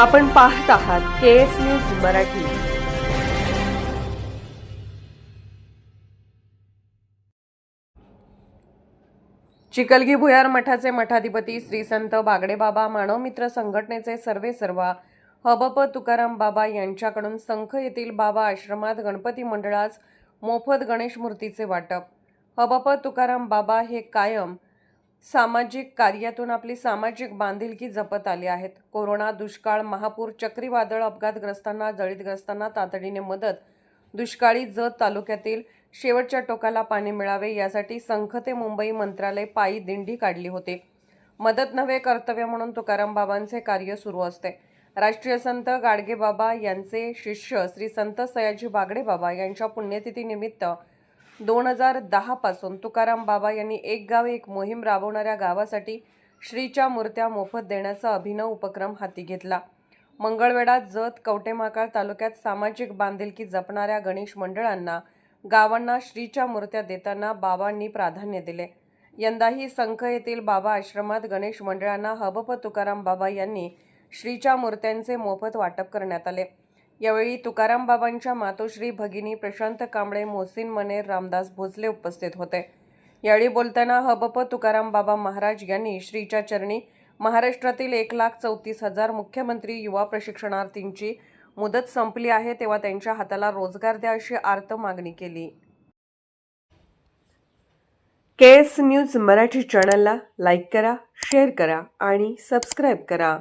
आपण पाहत आहात K S news Marathi. Chikalgi भुयार मठाचे मठाधिपती श्री संत बागडेबाबा मानवमित्र संघटनेचे सर्वे सर्वा हबप तुकाराम बाबा यांच्याकडून संख येथील बाबा आश्रमात गणपती मंडळास मोफत गणेश मूर्तीचे वाटप. हबप तुकाराम बाबा हे कायम सामाजिक कार्यातून आपली सामाजिक बांधिलकी जपत आली आहेत. कोरोना दुष्काळ महापूर चक्रीवादळ अपघातग्रस्तांना जळीतग्रस्तांना तातडीने मदत दुष्काळी जत तालुक्यातील शेवटच्या टोकाला पाणी मिळावे यासाठी संख ते मुंबई मंत्रालय पायी दिंडी काढली होती. मदत नव्हे कर्तव्य म्हणून तुकाराम बाबांचे कार्य सुरू असते. राष्ट्रीय संत गाडगेबाबा यांचे शिष्य श्री संत सयाजी बागडे बाबा यांच्या पुण्यतिथीनिमित्त दोन हजार दहापासून तुकाराम बाबा यांनी एक गाव एक मोहीम राबवणाऱ्या गावासाठी श्रीच्या मूर्त्या मोफत देण्याचा अभिनव उपक्रम हाती घेतला. मंगळवेढा जत कवटेमाकाळ तालुक्यात सामाजिक बांधिलकी जपणाऱ्या गणेश मंडळांना गावांना श्रीच्या मूर्त्या देताना बाबांनी प्राधान्य दिले. यंदाही संख येथील बाबा आश्रमात गणेश मंडळांना हबप तुकाराम बाबा यांनी श्रीच्या मूर्त्यांचे मोफत वाटप करण्यात आले. यावेळी तुकाराम बाबांच्या मातोश्री भगिनी प्रशांत कांबळे मोहसिन मनेर रामदास भोसले उपस्थित होते. यावेळी बोलताना हबप तुकाराम बाबा महाराज यांनी श्रीच्या चरणी महाराष्ट्रातील एक लाख चौतीस हजार मुख्यमंत्री युवा प्रशिक्षणार्थींची मुदत संपली आहे तेव्हा त्यांच्या हाताला रोजगार द्या अशी आर्त मागणी केली. के एस न्यूज मराठी चॅनलला लाईक करा शेअर करा आणि सबस्क्राईब करा.